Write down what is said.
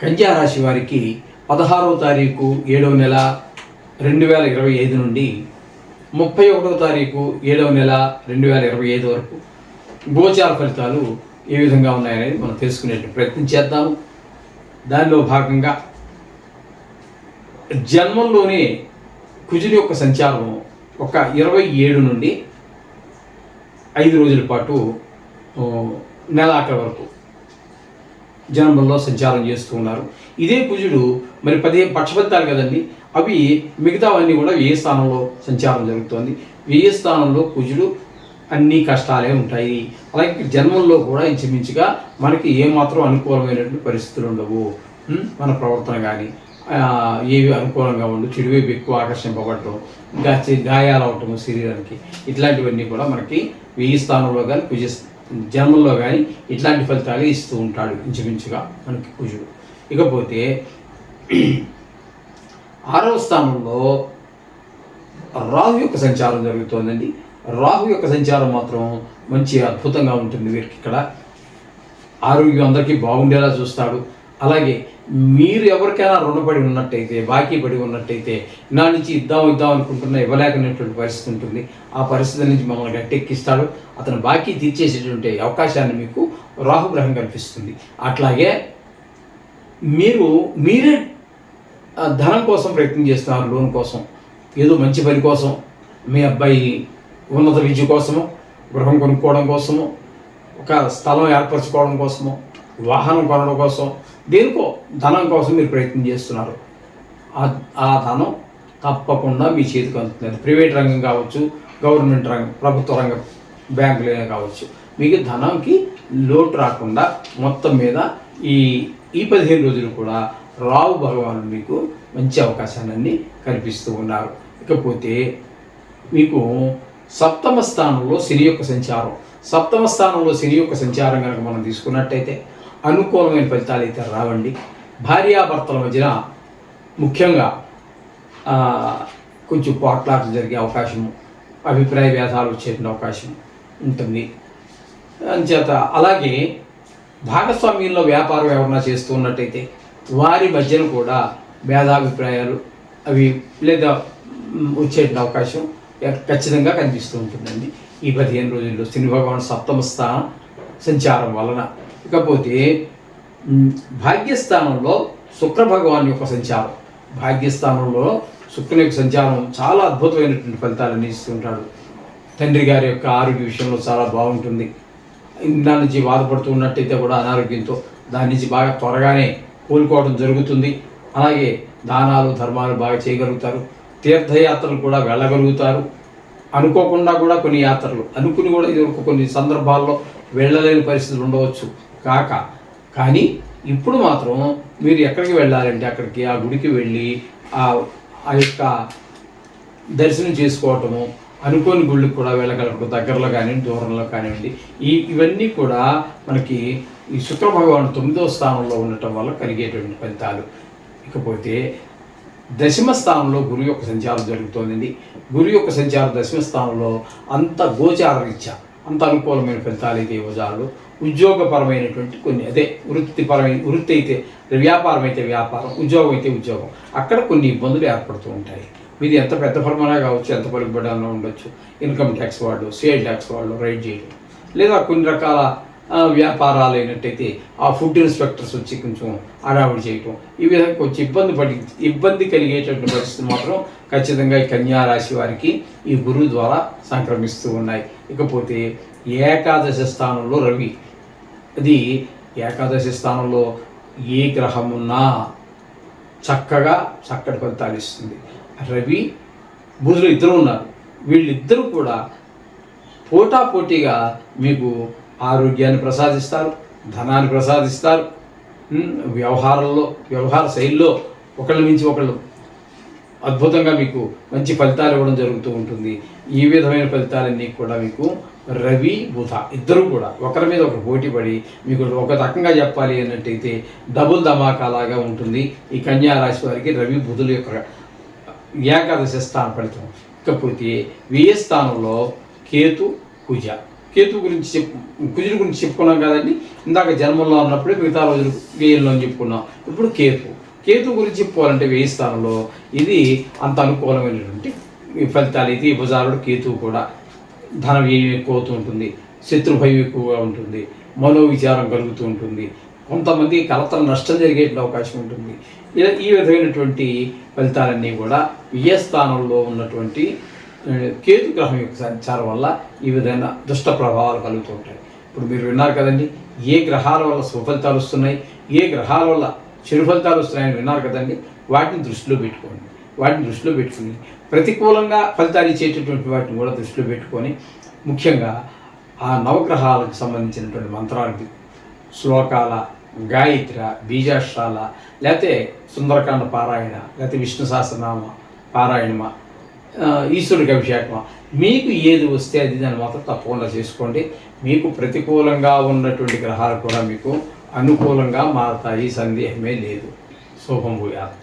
కన్యా రాశి వారికి పదహారవ తారీఖు ఏడవ నెల రెండు వేల ఇరవై ఐదు నుండి ముప్పై ఒకటవ తారీఖు ఏడవ నెల రెండు వేల ఇరవై ఐదు వరకు. గోచార ఫలితాలు ఏ విధంగా ఉన్నాయనేది మనం తెలుసుకునే ప్రయత్నం చేద్దాము. దానిలో భాగంగా జన్మంలోనే కుజుని యొక్క సంచారం ఒక ఇరవై ఏడు నుండి ఐదు రోజుల పాటు నెలాఖరు వరకు. జనంలో సంచారం చేస్తూ ఉన్నారు. ఇదే కుజుడు మరి పదే పక్షఫలితాలు కదండి అవి మిగతావన్నీ కూడా వ్యయ స్థానంలో సంచారం జరుగుతోంది. వ్యయ స్థానంలో కుజుడు అన్ని కష్టాలే ఉంటాయి. అలాగే జన్మంలో కూడా ఇంచుమించుగా మనకి ఏమాత్రం అనుకూలమైనటువంటి పరిస్థితులు ఉండవు. మన ప్రవర్తన కానీ ఏవి అనుకూలంగా ఉండు చెడువైపు ఎక్కువ ఆకర్షింపబడటం ఇంకా గాయాలు అవటం శరీరానికి. ఇట్లాంటివన్నీ కూడా మనకి వెయ్యి స్థానంలో కానీ కుజ జన్మల్లో కానీ ఇట్లాంటి ఫలితాలు ఇస్తూ ఉంటాడు ఇంచుమించుగా మనకి కుజుడు. ఇకపోతే ఆరవ స్థానంలో రాహు యొక్క సంచారం జరుగుతోందండి. రాహు యొక్క సంచారం మాత్రం మంచి అద్భుతంగా ఉంటుంది. వీరికి ఇక్కడ ఆరోగ్యం అందరికీ బాగుండేలా చూస్తాడు. అలాగే మీరు ఎవరికైనా రుణపడి ఉన్నట్టయితే బాకీ పడి ఉన్నట్టయితే నా నుంచి ఇద్దాం ఇద్దాం అనుకుంటున్నా ఇవ్వలేకనేటువంటి పరిస్థితి ఉంటుంది. ఆ పరిస్థితి నుంచి మమ్మల్ని గట్టెక్కిస్తాడు. అతను బాకీ తీర్చేసేటువంటి అవకాశాన్ని మీకు రాహుగ్రహం కల్పిస్తుంది. అట్లాగే మీరు మీరే ధనం కోసం ప్రయత్నం చేస్తున్నారు లోన్ కోసం. ఏదో మంచి పని కోసం. మీ అబ్బాయి ఉన్నత విద్య కోసము గృహం కొనుక్కోవడం కోసము ఒక స్థలం ఏర్పరచుకోవడం కోసము వాహనం కొనడం కోసం దేనికో? ధనం కోసం మీరు ప్రయత్నం చేస్తున్నారు. ఆ- ధనం తప్పకుండా మీ చేతికి అందుతుంది. ప్రైవేట్ రంగం కావచ్చు గవర్నమెంట్ రంగం ప్రభుత్వ రంగం బ్యాంకులైనా కావచ్చు. మీకు ధనంకి లోటు రాకుండా మొత్తం మీద ఈ ఈ పదిహేను రోజులు కూడా రావు భగవానుడు మీకు మంచి అవకాశాలన్నీ కల్పిస్తూ ఉన్నారు. ఇకపోతే మీకు సప్తమ స్థానంలో శని యొక్క సంచారం. సప్తమ స్థానంలో శని యొక్క సంచారం కనుక మనం తీసుకున్నట్టయితే అనుకూలమైన ఫలితాలు అయితే రావండి. భార్యాభర్తల మధ్యన ముఖ్యంగా కొంచెం పోట్లాటలు జరిగే అవకాశము అభిప్రాయ భేదాలు వచ్చేటువంటి అవకాశం ఉంటుంది. అంచేత అలాగే భాగస్వామ్యంలో వ్యాపారం ఎవరన్నా చేస్తూ ఉన్నట్టయితే వారి మధ్యన కూడా భేదాభిప్రాయాలు అవి లేదా మ్, వచ్చేటువంటి అవకాశం ఖచ్చితంగా కనిపిస్తూ ఉంటుందండి. ఈ పదిహేను రోజుల్లో శని భగవాన్ సప్తమ స్థానం సంచారం వలన. ఇకపోతే భాగ్యస్థానంలో శుక్ర భగవాన్ యొక్క సంచారం. భాగ్యస్థానంలో శుక్రుని యొక్క సంచారం చాలా అద్భుతమైనటువంటి ఫలితాలు అందిస్తుంటాడు. తండ్రి గారి యొక్క ఆరోగ్య విషయంలో చాలా బాగుంటుంది. దాని నుంచి బాధపడుతూ ఉన్నట్టయితే కూడా అనారోగ్యంతో దాని నుంచి బాగా త్వరగానే కోలుకోవడం జరుగుతుంది. అలాగే దానాలు ధర్మాలు బాగా చేయగలుగుతారు. తీర్థయాత్రలు కూడా వెళ్ళగలుగుతారు. అనుకోకుండా కూడా కొన్ని యాత్రలు అనుకుని కూడా ఇది కొన్ని సందర్భాల్లో వెళ్ళలేని పరిస్థితులు ఉండవచ్చు. కాక. కానీ ఇప్పుడు మాత్రం మీరు ఎక్కడికి వెళ్ళాలంటే అక్కడికి ఆ గుడికి వెళ్ళి ఆ ఆ యొక్క దర్శనం చేసుకోవటము అనుకోని గుళ్ళకి కూడా వెళ్ళగలగడం దగ్గరలో కానివ్వండి దూరంలో కానివ్వండి. ఈ ఇవన్నీ కూడా మనకి ఈ శుక్ర భగవాన్ తొమ్మిదో స్థానంలో ఉండటం వల్ల కలిగేటువంటి ఫలితాలు. ఇకపోతే దశమ స్థానంలో గురు యొక్క సంచారం జరుగుతోందండి. గురు యొక్క సంచారం దశమ స్థానంలో అంత గోచార రీత్యా అంత అనుకూలమైన ఫలితాలు అయితే ఇవ్వజాలు ఉద్యోగపరమైనటువంటి కొన్ని అదే వృత్తిపరమైన వృత్తి అయితే వ్యాపారం అయితే వ్యాపారం ఉద్యోగం అయితే ఉద్యోగం. అక్కడ కొన్ని ఇబ్బందులు ఏర్పడుతూ ఉంటాయి. మీది ఎంత పెద్ద ఫర్మనా కావచ్చు ఎంత పలుకుబడాలో ఉండొచ్చు. ఇన్కమ్ ట్యాక్స్ వాళ్ళు సేల్ ట్యాక్స్ వాళ్ళు రైడ్ చేయడం. లేదా కొన్ని రకాల వ్యాపారాలు అయినట్టయితే ఆ ఫుడ్ ఇన్స్పెక్టర్స్ వచ్చి కొంచెం హడావుడి చేయటం. ఈ విధంగా కొంచెం ఇబ్బంది పడి ఇబ్బంది కలిగేటటువంటి పరిస్థితి మాత్రం ఖచ్చితంగా ఈ కన్యారాశి వారికి ఈ గురువు ద్వారా సంక్రమిస్తూ ఉన్నాయి. ఇకపోతే ఏకాదశి స్థానంలో రవి. అది ఏకాదశి స్థానంలో ఏ గ్రహం ఉన్నా చక్కగా చక్కటి ఫలితాలు ఇస్తుంది. రవి బుధులు ఇద్దరు ఉన్నారు. వీళ్ళిద్దరూ కూడా పోటాపోటీగా మీకు ఆరోగ్యాన్ని ప్రసాదిస్తారు ధనాన్ని ప్రసాదిస్తారు వ్యవహారంలో వ్యవహార శైలిలో ఒకళ్ళ నుంచి ఒకళ్ళు అద్భుతంగా మీకు మంచి ఫలితాలు ఇవ్వడం జరుగుతూ ఉంటుంది. ఈ విధమైన ఫలితాలన్నీ కూడా మీకు రవి బుధ ఇద్దరు కూడా ఒకరి మీద ఒకరు పోటీ పడి మీకు ఒక రకంగా చెప్పాలి అన్నట్టయితే డబుల్ ధమాకాలాగా ఉంటుంది. ఈ కన్యా రాశి వారికి రవి బుధుల యొక్క ఏకాదశి స్థాన ఫలితం. ఇకపోతే వ్యయ స్థానంలో కేతు కుజ. కేతు గురించి చెప్పు కుజుడు గురించి చెప్పుకున్నాం కదండి. ఇందాక జన్మంలో ఉన్నప్పుడే మిగతా రోజులు వ్యయంలో అని చెప్పుకున్నాం. ఇప్పుడు కేతు కేతు గురించి చెప్పుకోవాలంటే వ్యయ స్థానంలో ఇది అంత అనుకూలమైనటువంటి ఫలితాలు. ఇది ఉపజారుడు కేతువు కూడా. ధన వ్యయం ఎక్కువ అవుతూ ఉంటుంది శత్రుభయం ఎక్కువగా ఉంటుంది. మనోవిచారం కలుగుతూ ఉంటుంది. కొంతమంది కలతల నష్టం జరిగే అవకాశం ఉంటుంది. ఇలా ఈ విధమైనటువంటి ఫలితాలన్నీ కూడా వ్యయస్థానంలో ఉన్నటువంటి కేతు గ్రహం యొక్క సంచారం వల్ల ఈ విధమైన దుష్ట ప్రభావాలు కలుగుతూ ఉంటాయి. ఇప్పుడు మీరు విన్నారు కదండి ఏ గ్రహాల వల్ల సుఫలితాలు వస్తున్నాయి ఏ గ్రహాల వల్ల చెడు ఫలితాలు వస్తున్నాయని విన్నారు కదండి వాటిని దృష్టిలో పెట్టుకోండి. వాటిని దృష్టిలో పెట్టుకుని ప్రతికూలంగా ఫలితాలు ఇచ్చేటటువంటి వాటిని కూడా దృష్టిలో పెట్టుకొని ముఖ్యంగా ఆ నవగ్రహాలకు సంబంధించినటువంటి మంత్రాలు శ్లోకాల గాయత్ర బీజాక్షరాల లేకపోతే సుందరకాండ పారాయణ లేకపోతే విష్ణు సహస్రనామ పారాయణమా ఈశ్వరుడికి అభిషేకం మీకు ఏది వస్తే అది దాన్ని మాత్రం తప్పకుండా చేసుకోండి. మీకు ప్రతికూలంగా ఉన్నటువంటి గ్రహాలు కూడా మీకు అనుకూలంగా మారతాయి సందేహమే లేదు. శుభం భూయాత్.